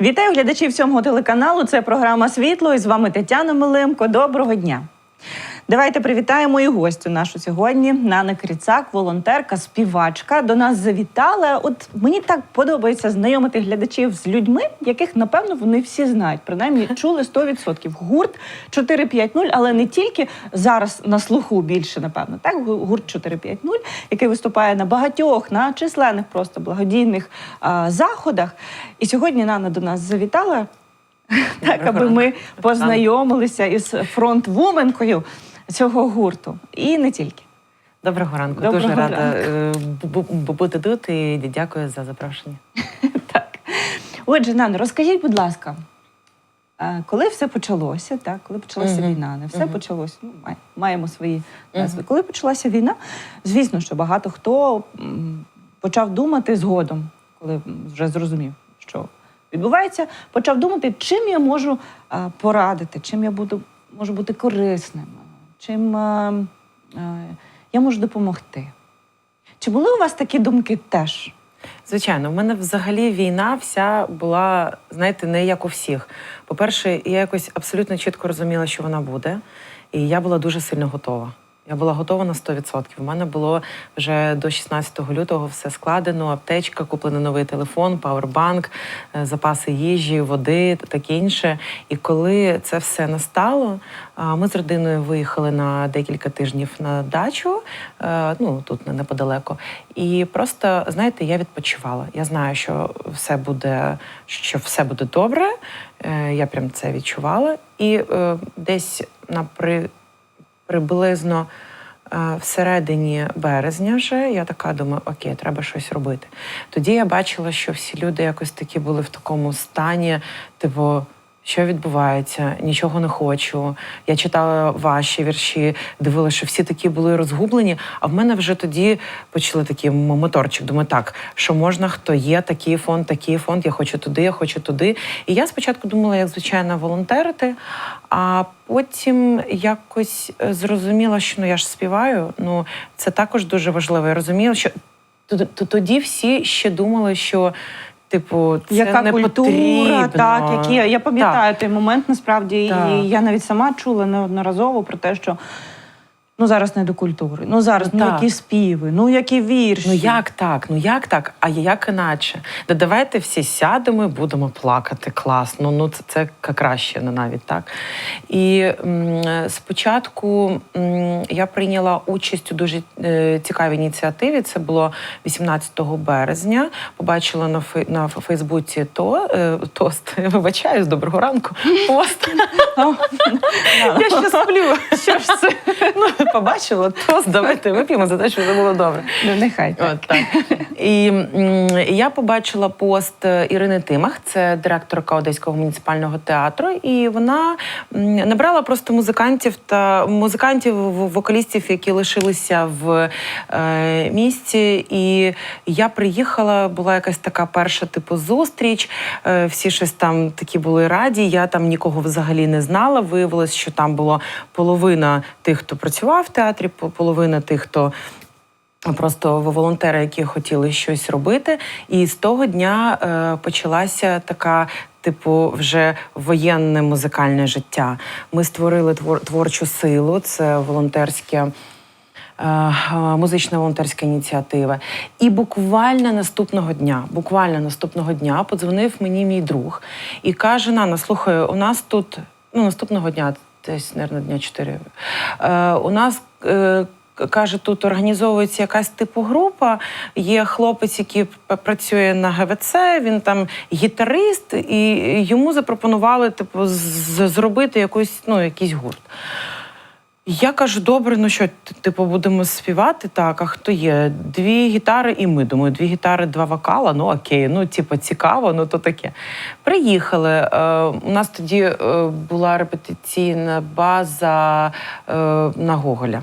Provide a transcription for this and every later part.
Вітаю глядачів сьомого телеканалу. Це програма Світло. І з вами Тетяна Милимко. Доброго дня. Давайте привітаємо і гостю нашу сьогодні. Нана Кріцак, волонтерка, співачка. До нас завітала. От мені так подобається знайомити глядачів з людьми, яких напевно вони всі знають. Принаймні чули 100%. Гурт 450, але не тільки зараз на слуху більше, напевно. Так, гурт 450, який виступає на багатьох, на численних просто благодійних а, заходах. І сьогодні Нана до нас завітала. Так, аби ми познайомилися із фронтвуменкою цього гурту. І не тільки. Доброго ранку. Доброго Дуже рада ранку. е, бу- бу- бути тут і дякую за запрошення. Так. Отже, Нано, розкажіть, будь ласка, е, коли все почалося, так, коли почалася Мгм. війна, не все Мгм. почалося, ну, маємо свої назви. Мгм. Коли почалася війна, звісно, що багато хто почав думати згодом, коли вже зрозумів, що відбувається, почав думати, чим я можу е, порадити, чим я буду, можу бути корисним, чим е, е, я можу допомогти. Чи були у вас такі думки теж? Звичайно, в мене взагалі війна вся була, знаєте, не як у всіх. По-перше, я якось абсолютно чітко розуміла, що вона буде, і я була дуже сильно готова. Я була готова на 100%. У мене було вже до 16 лютого все складено: аптечка, куплений новий телефон, пауербанк, е, запаси їжі, води та таке інше. І коли це все настало, ми з родиною виїхали на декілька тижнів на дачу, е, ну тут не- неподалеко. І просто знаєте, я відпочивала. Я знаю, що все буде, що все буде добре. Е, Я прям це відчувала. І десь на при, приблизно е, всередині березня вже я така думаю, окей, треба щось робити. Тоді я бачила, що всі люди якось такі були в такому стані, типу. Що відбувається? Нічого не хочу. Я читала ваші вірші, дивилася, що всі такі були розгублені. А в мене вже тоді почали такий моторчик. Думаю, так, що можна, хто є, такий фонд, такий фонд, я хочу туди, я хочу туди. І я спочатку думала, як звичайно, волонтерити, а потім якось е, зрозуміла, що ну я ж співаю. Ну це також дуже важливо. Я розуміла, що тоді всі ще думали, що. Типу, це Яка не культура, потрібно. так, які я пам'ятаю той момент насправді, Так. і я навіть сама чула неодноразово про те, що ну зараз не до культури. Ну зараз Ну, ну, які співи, ну які вірші. Ну як так? Ну як так? А як іначе? Да давайте всі сядемо і будемо плакати. Класно. Ну це, це краще не навіть так. І м, спочатку м, я прийняла участь у дуже е, цікавій ініціативі. Це було 18 березня. Побачила на фей, на Фейсбуці то е, тост. Вибачаюсь, доброго ранку. Пост. Я ще сплю. Що ж це? Побачила тост. Давайте вип'ємо за те, що все було добре. Ну нехай. так. От так. І м, я побачила пост е, Ірини Тимах, це директорка Одеського муніципального театру, і вона набрала просто музикантів та музикантів, вокалістів, які лишилися в е, місті. І я приїхала, була якась така перша типу зустріч. Е, всі щось там такі були раді. Я там нікого взагалі не знала. Виявилось, що там було половина тих, хто працював в театрі, по- половина тих, хто Просто волонтери, які хотіли щось робити, і з того дня е, почалася така. Типу, вже воєнне музикальне життя. Ми створили твор, творчу силу, це волонтерське, е, е, музична волонтерська ініціатива. І буквально наступного дня, буквально наступного дня подзвонив мені мій друг і каже: Нана, слухай, у нас тут ну, наступного дня, десь, мабуть, дня 4, е, у нас. Е, Каже, тут організовується якась типу група. Є хлопець, який працює на ГВЦ, він там гітарист, і йому запропонували типу, зробити якусь, ну, якийсь гурт. Я кажу, добре, ну що, типу, будемо співати? Так, а хто є? Дві гітари, і ми думаю, дві гітари, два вокала. Ну окей, ну типу, цікаво, ну то таке. Приїхали. Е, у нас тоді е, була репетиційна база е, на Гоголя.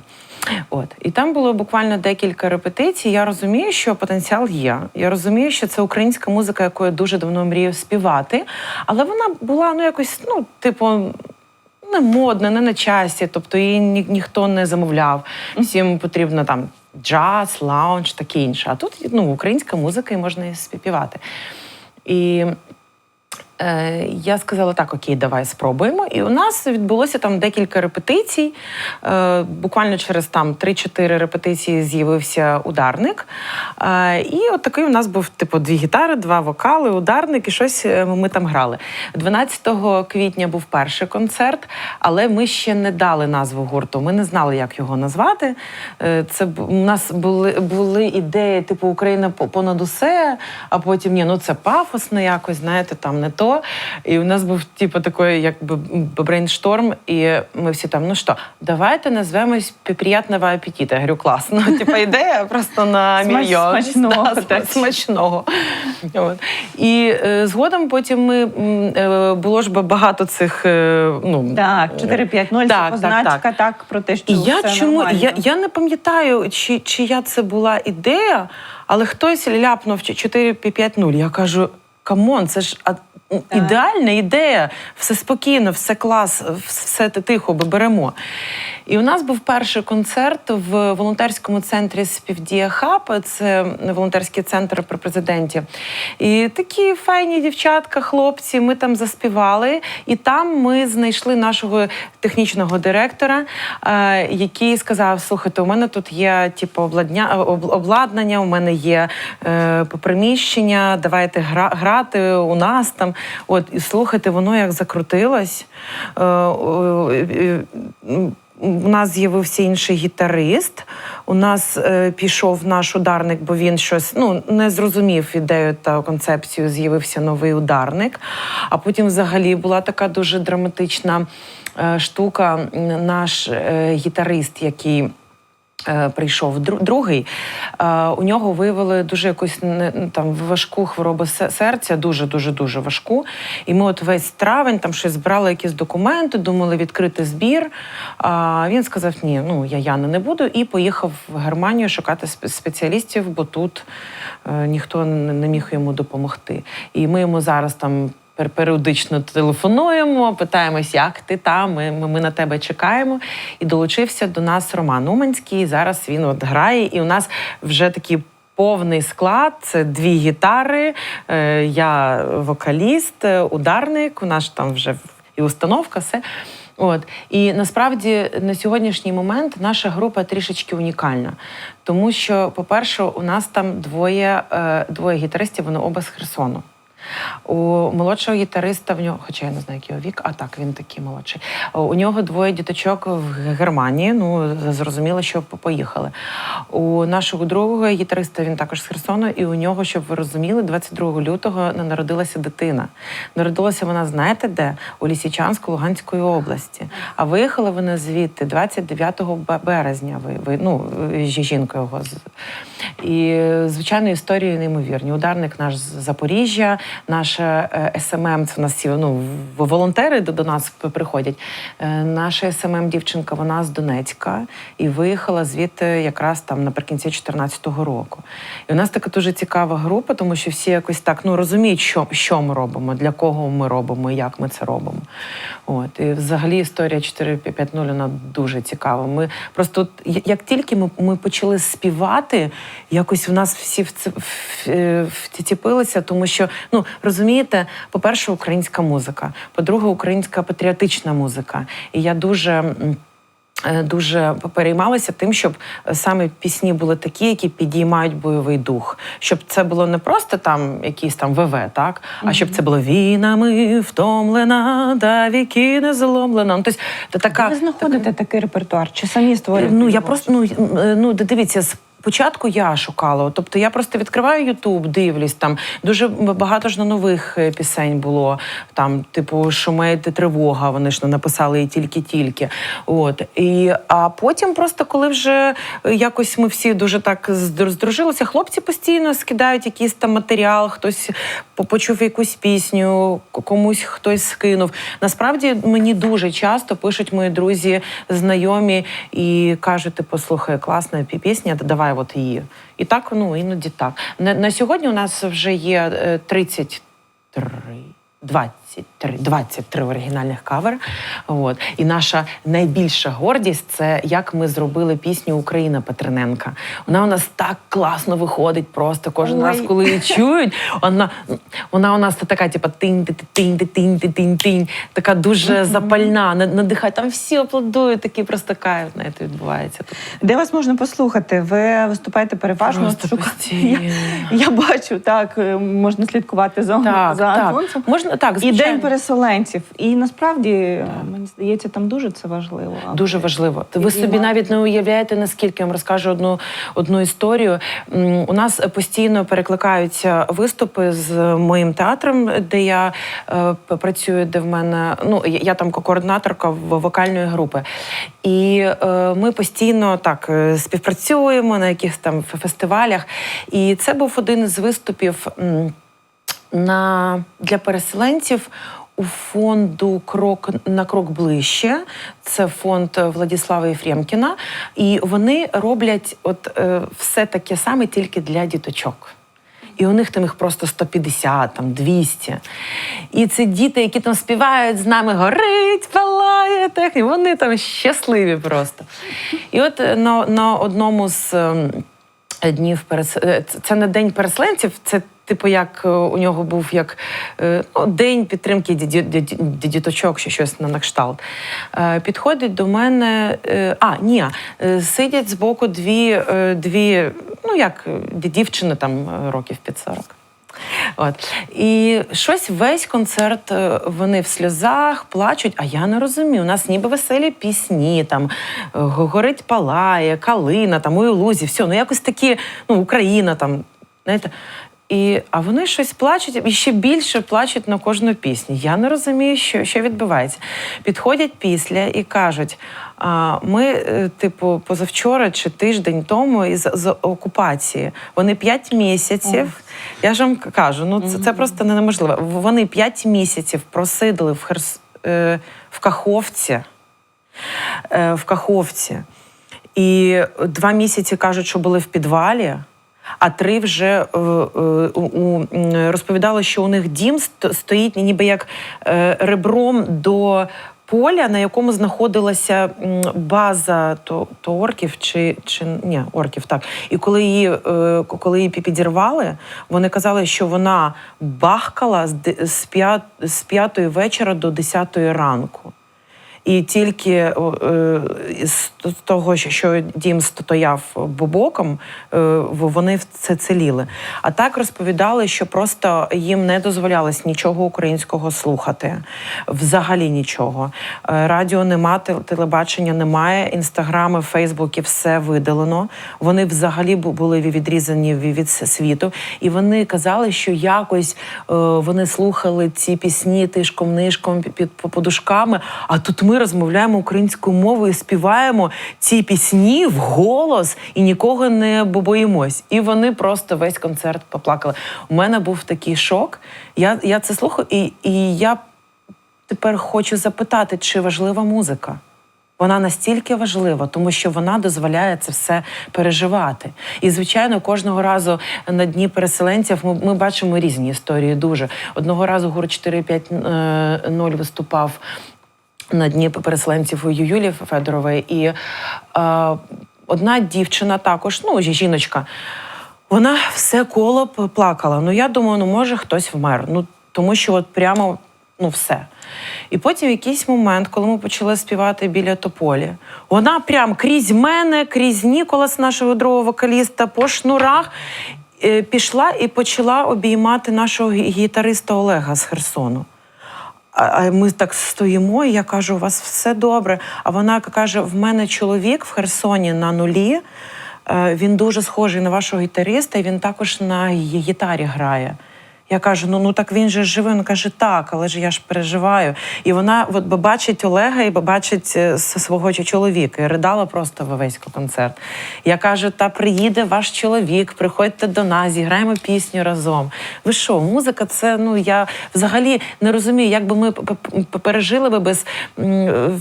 От і там було буквально декілька репетицій. Я розумію, що потенціал є. Я розумію, що це українська музика, яку я дуже давно мрію співати, але вона була ну якось, ну, типу. Не модна, не на часі, тобто її ні, ніхто не замовляв. Всім потрібно там джаз, лаунж, таке інше. А тут ну, українська музика і можна її співати. І Е, Я сказала так: окей, давай спробуємо. І у нас відбулося там декілька репетицій. Е, Буквально через там 3-4 репетиції з'явився ударник. Е, І от такий у нас був типу дві гітари, два вокали, ударник і щось е, ми там грали. 12 квітня був перший концерт, але ми ще не дали назву гурту. Ми не знали, як його назвати. Е, Це у нас були, були ідеї, типу Україна понад усе, а потім ні, ну це пафосно якось, знаєте, там не то. І у нас був типу такий, якби брейншторм, і ми всі там, ну що, давайте назвемось «Приятного апетита». Я говорю, класно. Типу ідея просто на мільйон. смачного, Да, так. смачного. От. І е, згодом потім ми е, було ж багато цих. е, ну, Так, 4-5-0, це Так, так, позначка так, так. про те, що і я все чому нормально. я, я не пам'ятаю, чи, чия це була ідея, але хтось ляпнув 4-5-0. Я кажу: камон, це ж а, ідеальна ідея, все спокійно, все клас, все тихо, би беремо. І у нас був перший концерт в волонтерському центрі Співдія Хаб. Це волонтерський центр при президенті. І такі файні дівчатка, хлопці. Ми там заспівали, і там ми знайшли нашого технічного директора, е, який сказав: слухайте, у мене тут є типу обладня, обладнання, у мене є е, приміщення, давайте грати у нас там. От і слухайте, воно як закрутилось. Е, е, е, у нас з'явився інший гітарист. У нас е, пішов наш ударник, бо він щось ну не зрозумів ідею та концепцію. З'явився новий ударник. А потім, взагалі, була така дуже драматична е, штука. Наш е, гітарист, який е, прийшов дру- другий, е, у нього виявили дуже якусь ну, там важку хворобу серця, дуже дуже дуже важку. І ми от весь травень там щось збирали якісь документи, думали відкрити збір. А він сказав: ні, ну я Яна не буду, і поїхав в Германію шукати спеціалістів, бо тут е, ніхто не міг йому допомогти. І ми йому зараз там. Пер- Періодично телефонуємо, питаємось, як ти там. Ми, ми, ми на тебе чекаємо. І долучився до нас Роман Уманський. Зараз він от грає, і у нас вже такий повний склад. Це дві гітари. е, Я вокаліст, е, ударник. У нас там вже і установка, все. От і насправді на сьогоднішній момент наша група трішечки унікальна, тому що, по-перше, у нас там двоє, е, двоє гітаристів, вони оба з Херсону. У молодшого гітариста в нього, хоча я не знаю, який його вік, а так він такий молодший. У нього двоє діточок в Германії. Ну зрозуміло, що поїхали. У нашого другого гітариста він також з Херсону, і у нього, щоб ви розуміли, 22 лютого народилася дитина. Народилася вона, знаєте, де? У Лісічанську Луганської області. А виїхали вони звідти 29 бе- березня. Ви, ну жінка його і звичайно історії неймовірні. Ударник наш з Запоріжжя, наша е, СММ, це в нас всі ну, волонтери до, до нас приходять. Е, Наша СММ дівчинка, вона з Донецька і виїхала звідти якраз там наприкінці 2014 року. І у нас така дуже цікава група, тому що всі якось так ну розуміють, що, що ми робимо, для кого ми робимо, як ми це робимо. От і взагалі історія 4.5.0 вона дуже цікава. Ми просто як тільки ми, ми почали співати, якось в нас всі вц- в- е, вціпилися, тому що ну розумієте, по-перше, українська музика, по-друге, українська патріотична музика. І я дуже. е, Дуже переймалася тим, щоб саме пісні були такі, які підіймають бойовий дух. Щоб це було не просто там якийсь там ВВ, так а щоб це було війнами втомлена, та віки не зломлена. Ну, тобто, така Ви знаходите такий репертуар? Чи самі створюєте? Ну я просто ну, е, ну дивіться, спочатку я шукала. Тобто я просто відкриваю Ютуб, дивлюсь там. Дуже багато ж на нових е, пісень було. Там, типу, шумить тривога. Вони ж написали і тільки-тільки. От і а потім, просто коли вже е, якось ми всі дуже так здружилися, хлопці постійно скидають якийсь там матеріал, хтось почув якусь пісню, комусь хтось скинув. Насправді мені дуже часто пишуть мої друзі, знайомі і кажуть: типу, слухай, класна пісня, давай от її. І так, ну іноді так. На, на сьогодні у нас вже є е, 33, 20. 23, 23 оригінальних кавер. От. І наша найбільша гордість це як ми зробили пісню Україна Петрененка. Вона у нас так класно виходить, просто кожен Ой. раз, коли її чують, вона, вона у нас така, типу, тинь тинь тинь тинь тинь тинь така дуже запальна, на- надихає. Там всі аплодують, такий просто кайф знаєте, відбувається. Де вас можна послухати? Ви виступаєте переважно шукати- Я, я бачу, так е, можна слідкувати за, Так, за так. Можна так, звичайно. День переселенців. І насправді мені здається, там дуже це важливо. Дуже важливо. Ви собі навіть не уявляєте, наскільки я вам розкажу одну, одну історію. У нас постійно перекликаються виступи з моїм театром, де я е, працюю, де в мене ну я там координаторка вокальної групи. І е, ми постійно так е, співпрацюємо на якихось там фестивалях. І це був один з виступів. На для переселенців у фонду Крок на крок ближче. Це фонд Владислава Єфремкіна. І вони роблять от е, все таке саме тільки для діточок. І у них там їх просто 150, там 200. І це діти, які там співають з нами горить, палає техніка. Вони там щасливі просто. І от е, на, на одному з ем, днів перес... е, це- це не день переселенців, це. Типу, як е, у нього був як е, ну, день підтримки ді- ді- ді- ді- діточок, чи щось на на кшталт. Е, Підходить до мене. А, ні, сидять збоку дві, дві ну як дівчини там років під 40. От. І щось весь концерт вони в сльозах плачуть, а я не розумію. У нас ніби веселі пісні, там горить палає, калина, там у лузі, все. Ну якось такі, ну, Україна там, знаєте. І, а вони щось плачуть і ще більше плачуть на кожну пісню. Я не розумію, що, що відбувається. Підходять після і кажуть: а, ми, е, типу, позавчора чи тиждень тому із з окупації. Вони п'ять місяців. Я ж вам кажу, ну це, це просто неможливо. Вони п'ять місяців просидили в Херс е, в Каховці. Е, в Каховці. І два місяці кажуть, що були в підвалі. А три вже е, е, у- розповідали, що у них дім ст- стоїть ніби як е, ребром до поля, на якому знаходилася база то, то орків чи, чи ні, орків, так. І коли її, коли її пі- підірвали, вони казали, що вона бахкала з, з п'ятої вечора до десятої ранку. І тільки е, з того, що- дім стояв бобоком, е, вони це целіли. А так розповідали, що просто їм не дозволялось нічого українського слухати, взагалі нічого. Е, Радіо нема, тел- телебачення немає, інстаграми, фейсбуки, все видалено. Вони взагалі були відрізані від світу. І вони казали, що якось вони слухали ці пісні тишком-нишком під подушками. А тут ми розмовляємо українською мовою, співаємо ці пісні в голос і нікого не бо- боїмось. І вони просто весь концерт поплакали. У мене був такий шок. Я, я це слухаю, і, і я тепер хочу запитати, чи важлива музика? Вона настільки важлива, тому що вона дозволяє це все переживати. І, звичайно, кожного разу на дні переселенців ми, ми бачимо різні історії. Дуже одного разу гур 4-5-0 виступав на дні переселенців у Юлі Федорової. І е, одна дівчина також, ну жіночка, вона все коло плакала. Ну я думаю, ну може хтось вмер. Ну тому що от прямо ну все. І потім в якийсь момент, коли ми почали співати біля тополі, вона прям крізь мене, крізь Ніколас, нашого другого вокаліста, по шнурах. е, Пішла і почала обіймати нашого гітариста Олега з Херсону. А ми так стоїмо, і я кажу, у вас все добре. А вона каже: в мене чоловік в Херсоні на нулі. е, Він дуже схожий на вашого гітариста, і він також на гітарі грає. Я кажу: ну ну так він же живий. Вона каже, так, але ж я ж переживаю. І вона от бачить Олега і бачить е, свого чоловіка. І ридала просто весь концерт. Я кажу: та приїде ваш чоловік, приходьте до нас, зіграємо пісню разом. Ви що, музика це ну я взагалі не розумію, як би ми пережили би без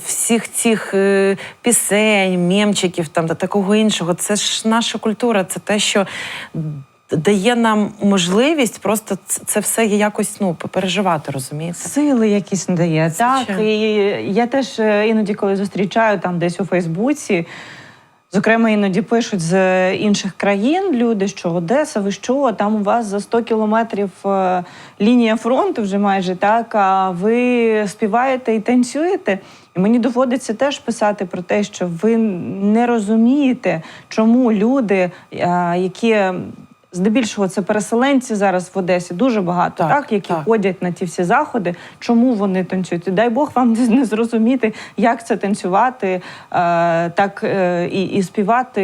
всіх цих е, пісень, мємчиків там та такого іншого. Це ж наша культура, це те, що дає нам можливість просто це все якось ну переживати, розумієте? Сили якісь надає. Так, Звичайно. і я теж е, іноді, коли зустрічаю там десь у Фейсбуці, зокрема, іноді пишуть з інших країн люди, що Одеса, ви що, там у вас за 100 кілометрів е, лінія фронту вже майже так, а ви співаєте і танцюєте. І мені доводиться теж писати про те, що ви не розумієте, чому люди, е, які здебільшого це переселенці зараз в Одесі, дуже багато, Так, так, які так. ходять на ті всі заходи. Чому вони танцюють? І дай Бог вам не, зрозуміти, як це танцювати, е, так е, і, і співати,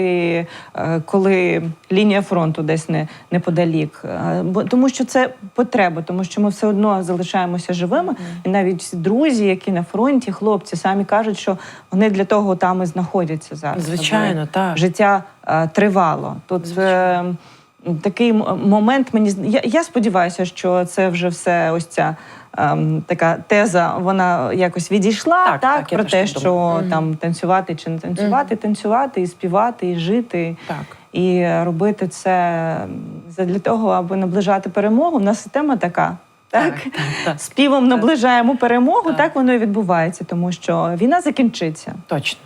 е, коли лінія фронту десь не неподалік. Е, бо тому що це потреба, тому що ми все одно залишаємося живими. І навіть друзі, які на фронті, хлопці самі кажуть, що вони для того там і знаходяться зараз. Звичайно, так. життя е, тривало. Тут е, такий момент мені я, я сподіваюся, що це вже все ось ця. ем, така теза, вона якось відійшла, Так, так, так, про те, що думаю. Там танцювати чи не танцювати, танцювати і співати, і жити, Так. і робити це для того, аби наближати перемогу. У нас система така. Так, Так, так, так. співом наближаємо перемогу, Так. так воно і відбувається, тому що війна закінчиться. Точно.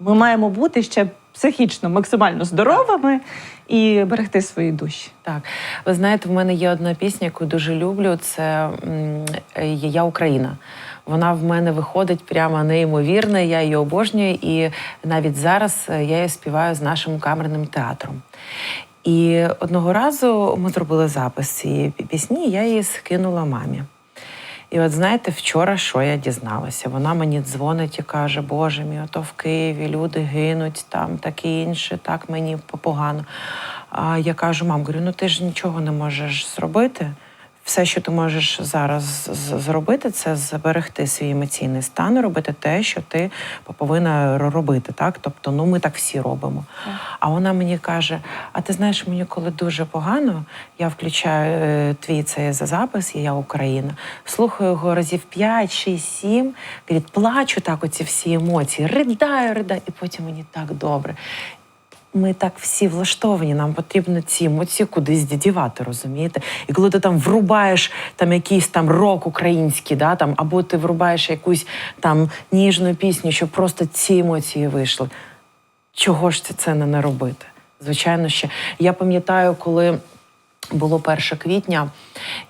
Ми маємо бути ще психічно максимально здоровими і берегти свої душі. Так, ви знаєте, в мене є одна пісня, яку дуже люблю. Це «Я Україна. Вона в мене виходить прямо неймовірно. Я її обожнюю, і навіть зараз е, я її співаю з нашим камерним театром. І одного разу ми зробили запис цієї пісні, я її скинула мамі. І от знаєте, вчора що я дізналася? Вона мені дзвонить і каже: Боже мій, ото в Києві люди гинуть, там таке інше, так мені погано. А я кажу, мам, говорю, ну ти ж нічого не можеш зробити. Все, що ти можеш зараз зробити, це зберегти свій емоційний стан, і робити те, що ти повинна робити. Так? Тобто, ну ми так всі робимо. А вона мені каже: А ти знаєш, мені коли дуже погано, я включаю е, твій цей запис, і я Україна, слухаю його разів 5, 6, 7, говорить, плачу так, оці всі емоції, ридаю, ридаю, і потім мені так добре. Ми так всі влаштовані, нам потрібно ці емоції кудись дідівати, розумієте? І коли ти там врубаєш там якийсь там рок український, да, там, або ти врубаєш якусь там ніжну пісню, щоб просто ці емоції вийшли. Чого ж це, не, не робити? Звичайно, ще я пам'ятаю, коли. Було 1 квітня,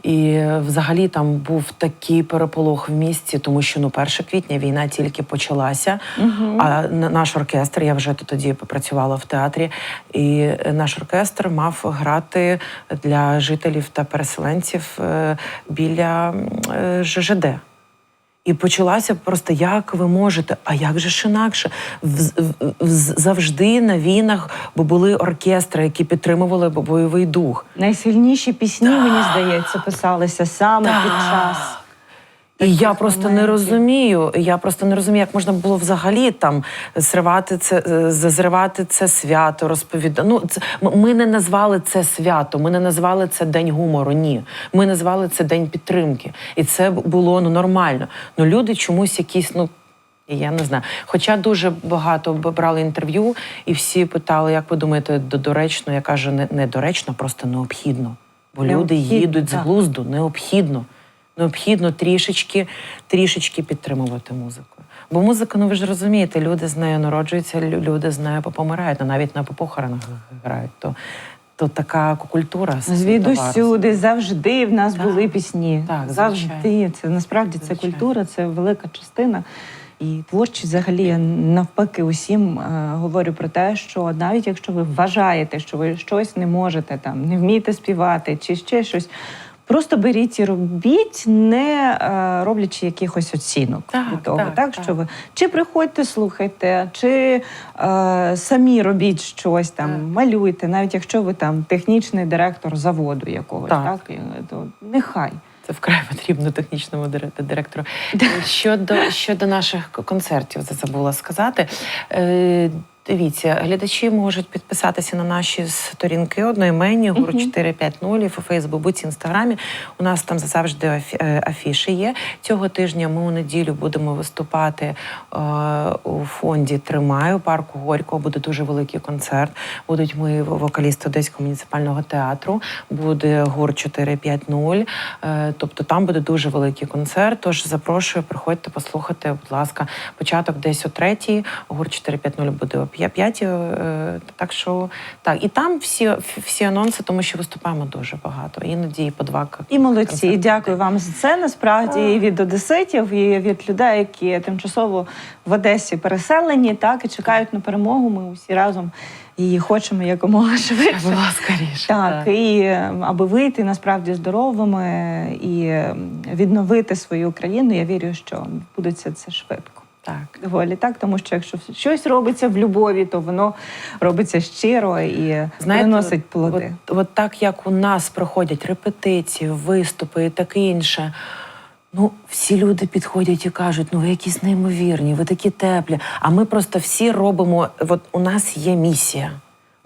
і взагалі там був такий переполох в місті, тому що ну 1 квітня війна тільки почалася. А наш оркестр, я вже тоді працювала в театрі, і наш оркестр мав грати для жителів та переселенців е, біля е, ЖЖД. І почалася просто як ви можете, а як же ж інакше? В- в- в- завжди на війнах бо були оркестри, які підтримували бойовий дух. Найсильніші пісні, мені здається, писалися саме під час. І я просто не розумію. Я просто не розумію, як можна було взагалі там зривати це, е, зазривати це свято, розповідати. Ну, це, ми не назвали це свято, ми не назвали це день гумору. Ні. Ми назвали це день підтримки. І це було ну нормально. Ну люди чомусь якісь, ну. Я не знаю. Хоча дуже багато брали інтерв'ю, і всі питали, як ви думаєте, до- доречно? Я кажу, не, не доречно, просто необхідно. Бо люди Необхідно, їдуть з глузду, необхідно. Необхідно трішечки, трішечки підтримувати музику. Бо музика, ну ви ж розумієте, люди з нею народжуються, лю- люди з нею помирають, ну навіть на похоронах грають. То, то така культура. Звідусюди завжди в нас Так. були пісні. Так, завжди. звичайно. Це насправді це Звичайно. культура, це велика частина. І творчість взагалі я навпаки усім е, говорю про те, що навіть якщо ви вважаєте, що ви щось не можете там, не вмієте співати чи ще щось. Просто беріть і робіть, не е, роблячи якихось оцінок Так, від того, так, так, так. що ви чи приходьте, слухайте, чи е, самі робіть щось там, Так. малюйте, навіть якщо ви там технічний директор заводу якогось, Так. так, то нехай. Це вкрай потрібно технічному дире- директору. Щодо, щодо наших концертів, це забула сказати. Дивіться, глядачі можуть підписатися на наші сторінки одноіменні гуру 450 у Фейсбуці, Інстаграмі. У нас там завжди е, афіші є. Цього тижня ми у неділю будемо виступати е, у фонді Тримаю парку Горького. Буде дуже великий концерт. Будуть ми вокалісти Одеського муніципального театру. Буде гур 450. Е, тобто там буде дуже великий концерт. Тож запрошую, приходьте послухати, будь ласка, початок десь о третій, гур 450 буде о п'я- е, Так що так, і там всі, всі анонси, тому що виступаємо дуже багато. Іноді і по два І молодці, концерти. дякую вам за це. Насправді і від одеситів, і від людей, які тимчасово в Одесі переселені, так і чекають на перемогу. Ми усі разом її хочемо якомога швидше. Було скоріше. Так, і е, аби вийти насправді здоровими і е, відновити свою країну, я вірю, що будеться це швидко. Так. Доволі так, тому що якщо щось робиться в любові, то воно робиться щиро і приносить плоди. От, от так як у нас проходять репетиції, виступи і таке інше. Ну, всі люди підходять і кажуть, ну ви якісь неймовірні, ви такі теплі. А ми просто всі робимо. От у нас є місія.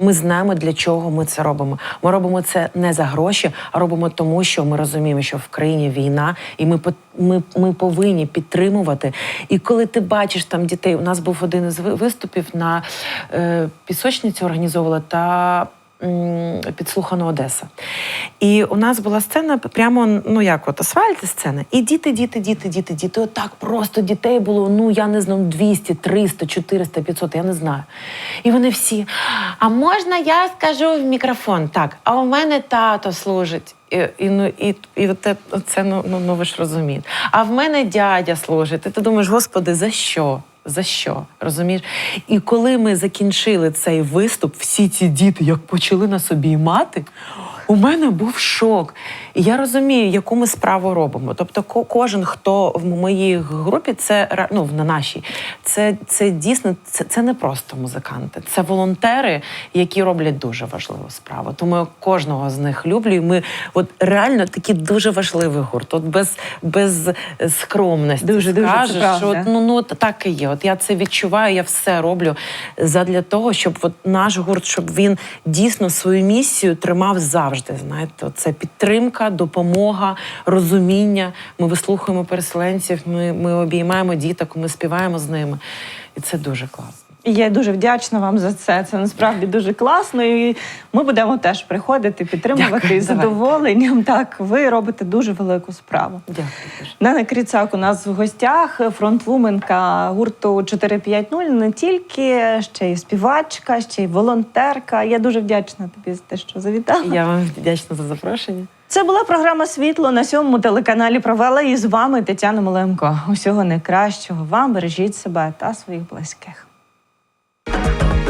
Ми знаємо, для чого ми це робимо. Ми робимо це не за гроші, а робимо тому, що ми розуміємо, що в країні війна, і ми ми, ми повинні підтримувати. І коли ти бачиш там дітей, у нас був один із ви- виступів на е, пісочниці організовувала та підслухана Одеса. І у нас була сцена прямо, ну як от асфальт сцена. І діти, діти, діти, діти, діти. Отак просто дітей було, ну я не знаю, 200, 300, 400, 500, я не знаю. І вони всі. А можна я скажу в мікрофон? Так, а у мене тато служить. І, і, ну, і, і оте, це, ну, ну, ну ви ж розумієте. А в мене дядя служить. І ти думаєш, господи, за що? За що? Розумієш? І коли ми закінчили цей виступ, всі ці діти як почали на собі мати, у мене був шок. І я розумію, яку ми справу робимо. Тобто, ко- кожен, хто в моїй групі, це ну, на нашій, це, це дійсно це, це не просто музиканти, це волонтери, які роблять дуже важливу справу. Тому я кожного з них люблю. І ми от реально такий дуже важливий гурт. От без, без скромності Дуже, дуже, скажеш, правда. що от, ну, ну так і є. От я це відчуваю, я все роблю задля того, щоб от наш гурт, щоб він дійсно свою місію тримав завжди. Знаєте, це підтримка, допомога, розуміння. Ми вислухаємо переселенців, ми, ми обіймаємо діток, ми співаємо з ними. І це дуже класно. І я дуже вдячна вам за це. Це насправді дуже класно. І ми будемо теж приходити, підтримувати Дякую, давай. задоволенням. Так, ви робите дуже велику справу. Дякую. Нана Кріцак у нас в гостях, фронтвуменка гурту 450, не тільки ще й співачка, ще й волонтерка. Я дуже вдячна тобі за те, що завітала. Я вам вдячна за запрошення. Це була програма Світло на сьомому телеканалі. Провела і з вами Тетяна Малемко. Усього найкращого вам бережіть себе та своїх близьких. Thank you.